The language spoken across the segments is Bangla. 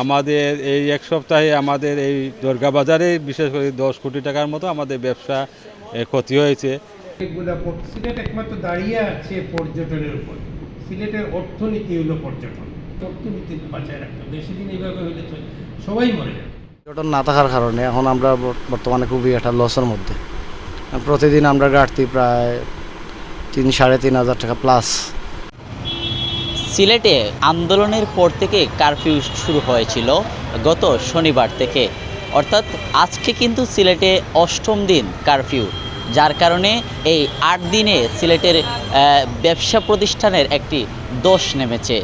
আমাদের এই এক সপ্তাহে আমাদের এই দুর্গা বাজারে বিশেষ করে দশ কোটি টাকার মতো আমাদের ব্যবসা ক্ষতি হয়েছে। সিলেট একমাত্র দাঁড়িয়ে আছে পর্যটনের উপর। সিলেটের অর্থনীতি হলো পর্যটন। অর্থনীতি বাঁচায় রাখতে হবে। বেশি দিন এইভাবে হইলে তো সবাই মরে যাবে। পর্যটন না থাকার কারণে এখন আমরা বর্তমানে খুবই একটা লসের মধ্যে। প্রতিদিন আমরা ঘাটতি প্রায় তিন সাড়ে তিন হাজার টাকা প্লাস সিলেটে আন্দোলনের পর থেকে কারফিউ শুরু হয়েছিল গত শনিবার থেকে। অর্থাৎ আজকে কিন্তু সিলেটে অষ্টম দিন কারফিউ, যার কারণে এই আট দিনে সিলেটের ব্যবসা প্রতিষ্ঠানের একটি দোষ নেমেছে।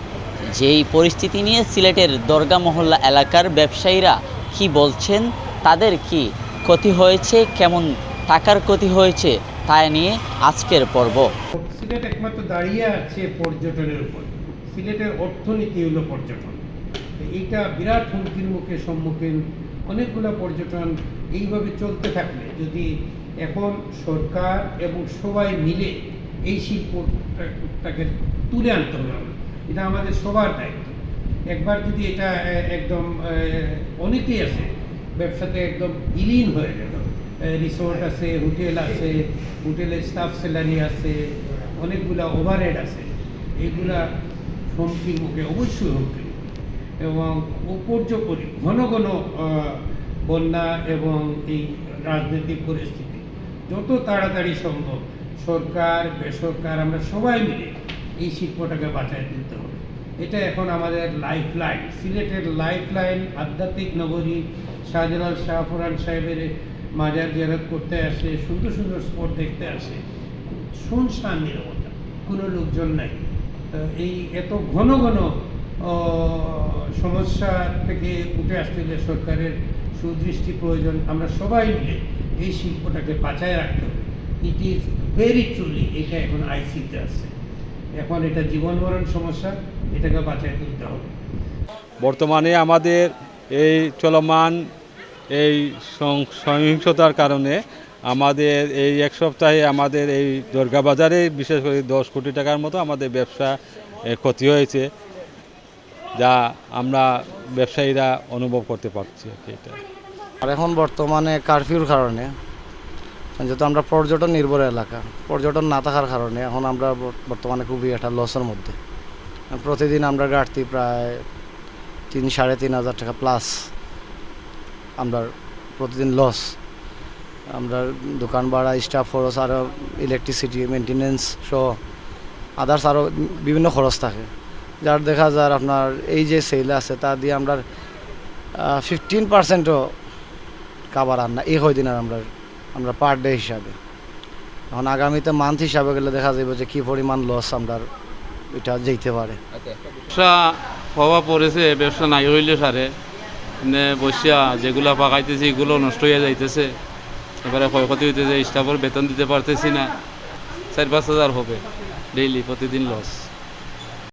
যেই পরিস্থিতি নিয়ে সিলেটের দরগা মহল্লা এলাকার ব্যবসায়ীরা কি বলছেন, তাদের কি ক্ষতি হয়েছে, কেমন টাকার ক্ষতি হয়েছে, তা নিয়ে আজকের পর্ব। সিলেট একমাত্র দাঁড়িয়ে আছে পর্যটনের উপর। সিলেটের অর্থনীতি হলো পর্যটন। এইটা বিরাট হুমকির মুখে সম্মুখীন অনেকগুলো পর্যটন এইভাবে চলতে থাকলে যদি এখন সরকার এবং সবাই মিলে এই শিল্পটাকে তুলে আনতে হবে, এটা আমাদের সবার দায়িত্ব। একবার যদি এটা একদম অনেকেই আছে, ব্যবসাতে একদম বিলীন হয়ে গেল রিসোর্ট আছে হোটেল আছে হোটেলের স্টাফ স্যালারি আছে, অনেকগুলা ওভারহেড আছে এইগুলা হুমকির মুখে অবশ্যই হুমকি। এবং উপর্যপরি ঘন ঘন বন্যা এবং এই রাজনৈতিক পরিস্থিতি। যত তাড়াতাড়ি সম্ভব সরকার, বেসরকার, আমরা সবাই মিলে এই শিল্পটাকে বাঁচায় তুলতে হবে। এটা এখন আমাদের লাইফ লাইন সিলেটের লাইফ লাইন আধ্যাত্মিক নগরী শাহজালাল শাহপুরান সাহেবের মাজার জিয়ারত করতে আসে, সুন্দর সুন্দর স্পট দেখতে আসে। শুনশান নিরবতা কোনো লোকজন নাই। এই এত ঘন ঘন সমস্যা থেকে উঠে আসতে হলে সরকারের সুদৃষ্টি প্রয়োজন, আমরা সবাই মিলে এই শিল্পটাকে বাঁচায় রাখতে হবে। ইট ইজ ভেরি ট্রুলি এটা এখন আইসিতে আছে। এখন এটা জীবন মরণ সমস্যা, এটাকে বাঁচায় তুলতে হবে। বর্তমানে আমাদের এই চলমান এই সহিংসতার কারণে আমাদের এই এক সপ্তাহে আমাদের এই দুর্গা বাজারে বিশেষ করে দশ কোটি টাকার মতো আমাদের ব্যবসা ক্ষতি হয়েছে, যা আমরা ব্যবসায়ীরা অনুভব করতে পারছি এটা। আর এখন বর্তমানে কারফিউর কারণে, যেহেতু আমরা পর্যটন নির্ভর এলাকা, পর্যটন না থাকার কারণে এখন আমরা বর্তমানে খুবই একটা লসের মধ্যে। প্রতিদিন আমরা ঘাটতি প্রায় তিন, সাড়ে তিন হাজার টাকা প্লাস আমরা প্রতিদিন লস আমরা দোকান ভাড়া স্টাফ খরচ আরও ইলেকট্রিসিটি মেনটেনেন্স সহ আদার্স আরও বিভিন্ন খরচ থাকে। যার দেখা যায় আপনার এই যে সেল আছে, তা দিয়ে আমরা ফিফটিন পার্সেন্টও কাবার আন না, এই হয় দিনের আমরা আমরা পার ডে হিসাবে। এখন আগামীতে মান্থ হিসাবে গেলে দেখা যাবে যে কী পরিমাণ লস আমরা এটা যেতে পারে। ব্যবসা প্রভাব পড়েছে ব্যবসা নাই হইলে সারে। বসিয়া যেগুলা পাকাইতেছি এগুলো নষ্ট হয়ে যাইতেছে। এবারে ক্ষয়ক্ষতি হইতেছে, স্টাফের বেতন দিতে পারতেছি না। চার পাঁচ হাজার হবে ডেইলি প্রতিদিন লস